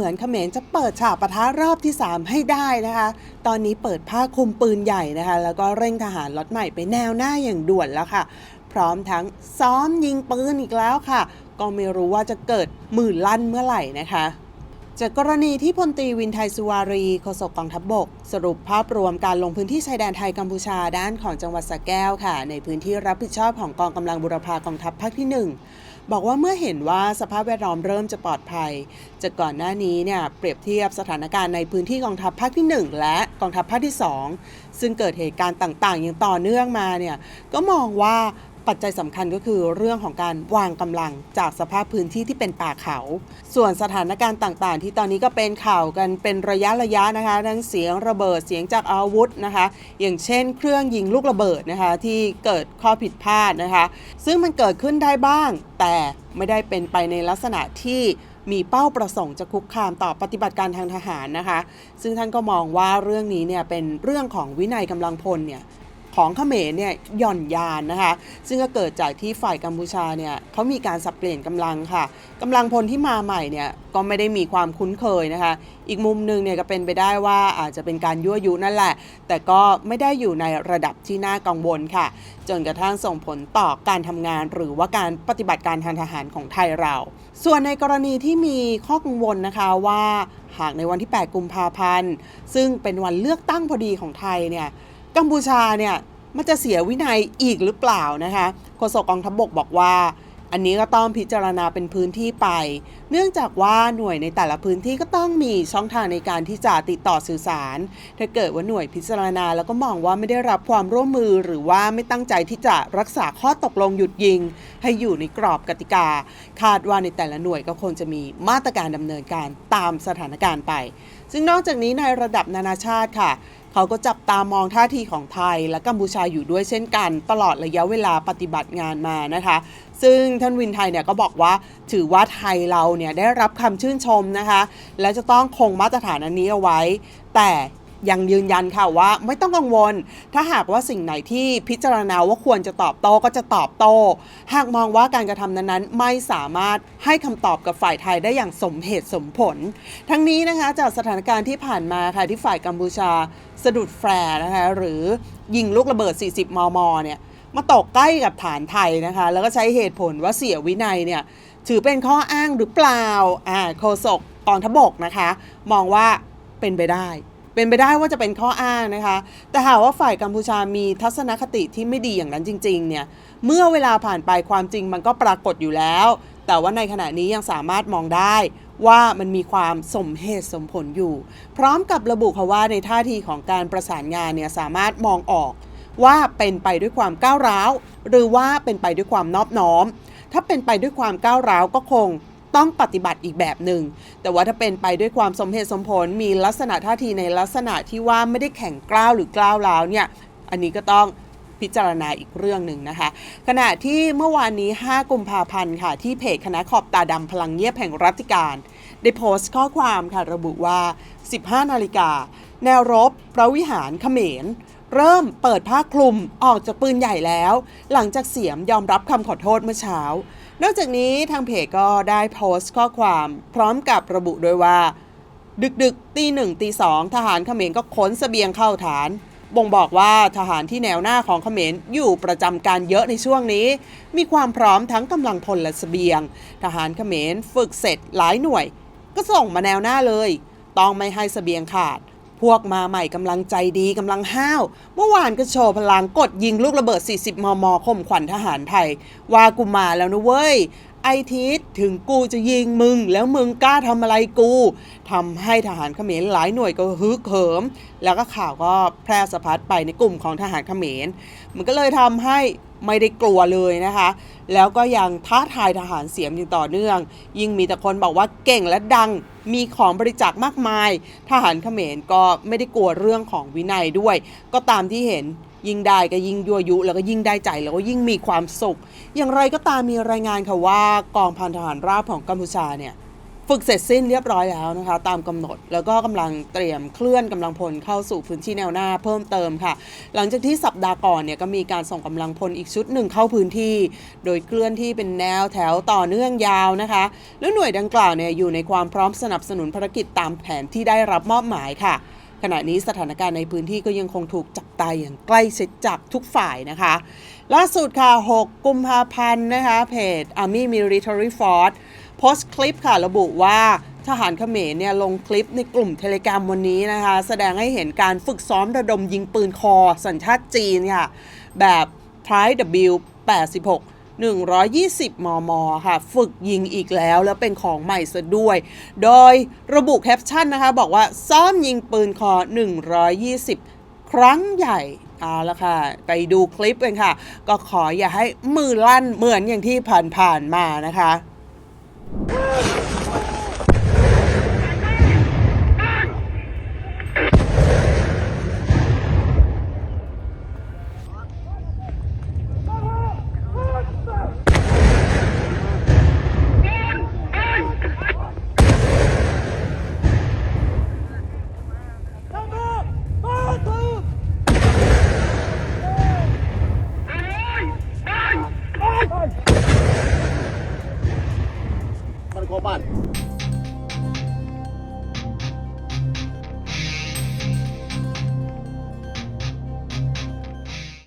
เหมือนเขมรจะเปิดฉากปะทะรอบที่ 3 ให้ได้นะคะ ตอนนี้เปิดผ้าคลุมปืนใหญ่นะคะ แล้วก็เร่งทหารล็อตใหม่ไปแนวหน้าอย่างด่วนแล้วค่ะ พร้อมทั้งซ้อมยิงปืนอีกแล้วค่ะ ก็ไม่รู้ว่าจะเกิดหมื่นลั่นเมื่อไหร่นะคะ จากกรณีที่พลตรีวินไทยสุวารีโฆษกกองทัพบบก สรุปภาพรวมการลงพื้นที่ชายแดนไทยกัมพูชาด้านของจังหวัดสระแก้วค่ะ ในพื้นที่รับผิดชอบของกองกำลังบุรพากองทัพภาคที่ 1 บอกว่าเมื่อเห็นว่าสภาพแวดล้อมเริ่มจะปลอดภัย จากก่อนหน้านี้เนี่ยเปรียบเทียบสถานการณ์ในพื้นที่กองทัพภาคที่ 1 และกองทัพภาคที่ 2 ซึ่งเกิดเหตุการณ์ต่างๆ อย่างต่อเนื่องมาเนี่ยก็มองว่า ปัจจัยสำคัญก็คือเรื่องของการวางกำลังจากสภาพพื้นที่ที่เป็นป่าเขา ส่วนสถานการณ์ต่างๆ ที่ตอนนี้ก็เป็นข่าวกันเป็นระยะระยะนะคะ ทั้งเสียงระเบิดเสียงจากอาวุธนะคะ อย่างเช่น เครื่องยิงลูกระเบิดนะคะที่เกิดข้อผิดพลาดนะคะ ซึ่งมันเกิดขึ้นได้บ้าง แต่ไม่ได้เป็นไปในลักษณะที่มีเป้าประสงค์จะคุกคามต่อปฏิบัติการทางทหารนะคะ ซึ่งท่านก็มองว่าเรื่องนี้เนี่ยเป็นเรื่องของวินัยกำลังพลเนี่ย ของเขมรเนี่ยหย่อนยานนะคะ ซึ่งก็เกิดจากที่ฝ่ายกัมพูชาเนี่ยเขามีการสับเปลี่ยนกำลังค่ะกำลังพลที่มาใหม่เนี่ยก็ไม่ได้มีความคุ้นเคยนะคะ อีกมุมหนึ่งเนี่ยก็เป็นไปได้ว่าอาจจะเป็นการยั่วยุนั่นแหละ แต่ก็ไม่ได้อยู่ในระดับที่น่ากังวลค่ะ จนกระทั่งส่งผลต่อการทำงาน หรือว่าการปฏิบัติการทางทหารของไทยเรา ส่วนในกรณีที่มีข้อกังวลนะคะว่าหากในวันที่ 8 กุมภาพันธ์ ซึ่งเป็นวันเลือกตั้งพอดีของไทยเนี่ย กัมพูชาเนี่ยมันจะเสียวินัยอีกหรือเปล่านะคะโฆษกกองทัพบบกบอกว่า อันนี้ก็ต้องพิจารณาเป็นพื้นที่ไป เนื่องจากว่าหน่วยในแต่ละพื้นที่ก็ต้องมีช่องทางในการที่จะติดต่อสื่อสาร ถ้าเกิดว่าหน่วยพิจารณาแล้วก็มองว่าไม่ได้รับความร่วมมือหรือว่าไม่ตั้งใจที่จะรักษาข้อตกลงหยุดยิง ให้อยู่ในกรอบกติกา คาดว่าในแต่ละหน่วยก็คงจะมีมาตรการดำเนินการตามสถานการณ์ไป ซึ่งนอกจากนี้ในระดับนานาชาติค่ะ เขาก็จับตามองท่าทีของไทยและกัมพูชาอยู่ด้วยเช่นกัน ตลอดระยะเวลาปฏิบัติงานมานะคะ ซึ่งท่านวินไทยเนี่ยก็บอกว่าถือว่าไทยเราเนี่ยได้รับคำชื่นชมนะคะ และจะต้องคงมาตรฐานอันนี้เอาไว้ แต่ ยังยืนยันค่ะว่าไม่ต้องกังวล ถ้าหากว่าสิ่งไหนที่พิจารณาว่าควรจะตอบโต้ก็จะตอบโต้ หากมองว่าการกระทำนั้นๆ ไม่สามารถให้คำตอบกับฝ่ายไทยได้อย่างสมเหตุสมผล ทั้งนี้นะคะจากสถานการณ์ที่ผ่านมาค่ะที่ฝ่ายกัมพูชาสะดุดแฟร์นะคะหรือยิงลูกระเบิด 40 มม เนี่ยมาตกใกล้กับฐานไทยนะคะ แล้วก็ใช้เหตุผลว่าเสียวินัยเนี่ยถือเป็นข้ออ้างหรือเปล่าอ่าโฆษกกองทบกนะคะ มองว่าเป็นไปได้ เป็นไปได้ว่าจะเป็นข้ออ้างนะคะ แต่หากว่าฝ่ายกัมพูชามีทัศนคติที่ไม่ดีอย่างนั้นจริง ๆ เนี่ย เมื่อเวลาผ่านไปความจริงมันก็ปรากฏอยู่แล้ว แต่ว่าในขณะนี้ยังสามารถมองได้ว่ามันมีความสมเหตุสมผลอยู่ พร้อมกับระบุค่ะว่าในท่าทีของการประสานงานเนี่ยสามารถมองออกว่าเป็นไปด้วยความก้าวร้าว หรือว่าเป็นไปด้วยความนอบน้อม ถ้าเป็นไปด้วยความก้าวร้าวก็คง ต้องปฏิบัติอีกแบบหนึ่ง แต่ว่าถ้าเป็นไปด้วยความสมเหตุสมผลมีลักษณะท่าทีในลักษณะที่ว่าไม่ได้แข่งกล้าวหรือกล้าวร้าวเนี่ย อันนี้ก็ต้องพิจารณาอีกเรื่องหนึ่งนะคะ ขณะที่เมื่อวานนี้ 5 กุมภาพันธ์ค่ะ ที่เพจคณะขอบตาดำพลังเงียบแห่งรัฐการ ได้โพสต์ข้อความค่ะระบุว่า 15 นาฬิกา แนวรบ พระวิหารเขมร เริ่มเปิดผ้าคลุมออกจากปืนใหญ่แล้ว หลังจากเสียมยอมรับคำขอโทษเมื่อเช้า นอกจากนี้ทางเพจก็ได้โพสต์ข้อความพร้อมกับระบุด้วยว่า ดึกดึกๆตีหนึ่งตีสองทหารเขมรก็ขนเสบียงเข้าฐาน บ่งบอกว่าทหารที่แนวหน้าของเขมรอยู่ประจำการเยอะในช่วงนี้ มีความพร้อมทั้งกำลังพลและเสบียง ทหารเขมรฝึกเสร็จหลายหน่วย ก็ส่งมาแนวหน้าเลย ต้องไม่ให้เสบียงขาด พวกมาใหม่กำลังใจดีกำลังห้าว เมื่อวานก็โชว์พลังกดยิงลูกระเบิด 40 มมข่มขวัญทหารไทย ว่ากูมาแล้วนะเว้ย ไอทิศถึงกูจะยิงมึง แล้วมึงกล้าทำอะไรกูทำให้ทหารเขมรหลายหน่วยก็ฮึกเหิม แล้วก็ข่าวก็แพร่สะพัดไปในกลุ่มของทหารเขมร มันก็เลยทำให้ ไม่ได้กลัวเลยนะคะ แล้วก็ยังท้าทายทหารเสียมอย่างต่อเนื่อง ยิ่งมีแต่คนบอกว่าเก่งและดังมีของบริจาคมากมาย ทหารเขมรก็ไม่ได้กลัวเรื่องของวินัยด้วย ก็ตามที่เห็นยิ่งได้ก็ยิ่งยั่วยุ แล้วก็ยิ่งได้ใจแล้วก็ยิ่งมีความสุข อย่างไรก็ตามมีรายงานค่ะว่ากองพันทหารราบของกัมพูชาเนี่ย ฝึกเสร็จสิ้นเรียบร้อยแล้วนะคะ ตามกำหนดแล้วก็กำลังเตรียมเคลื่อนกำลังพลเข้าสู่พื้นที่แนวหน้าเพิ่มเติมค่ะ หลังจากที่สัปดาห์ก่อนเนี่ยก็มีการส่งกำลังพลอีกชุดหนึ่งเข้าพื้นที่ โดยเคลื่อนที่เป็นแนวแถวต่อเนื่องยาวนะคะแล้วหน่วยดังกล่าวเนี่ยอยู่ในความพร้อมสนับสนุนภารกิจตามแผนที่ได้รับมอบหมายค่ะ ขณะนี้สถานการณ์ในพื้นที่ก็ยังคงถูกจับตาอย่างใกล้ชิดจากทุกฝ่ายนะคะ ล่าสุดค่ะ 6 กุมภาพันธ์นะคะเพจ Army Military Force โพสต์คลิปค่ะระบุว่าทหารเขมรเนี่ยลงคลิปในกลุ่มเทเลกรมวันนี้นะคะ แสดงให้เห็นการฝึกซ้อมระดมยิงปืนคอ สัญชาติจีนค่ะ แบบ t r i W 86 120 มม ค่ะ ฝึกยิงอีกแล้ว แล้วเป็นของใหม่ซะด้วย โดยระบุแคปชั่นนะคะ บอกว่าซ้อมยิงปืนคอ 120 ครั้งใหญ่เอาละค่ะ ไปดูคลิปกันค่ะ ก็ขออย่าให้มือลั่นเหมือนอย่างที่ผ่านๆมานะคะ Ah! กว่าบ้าน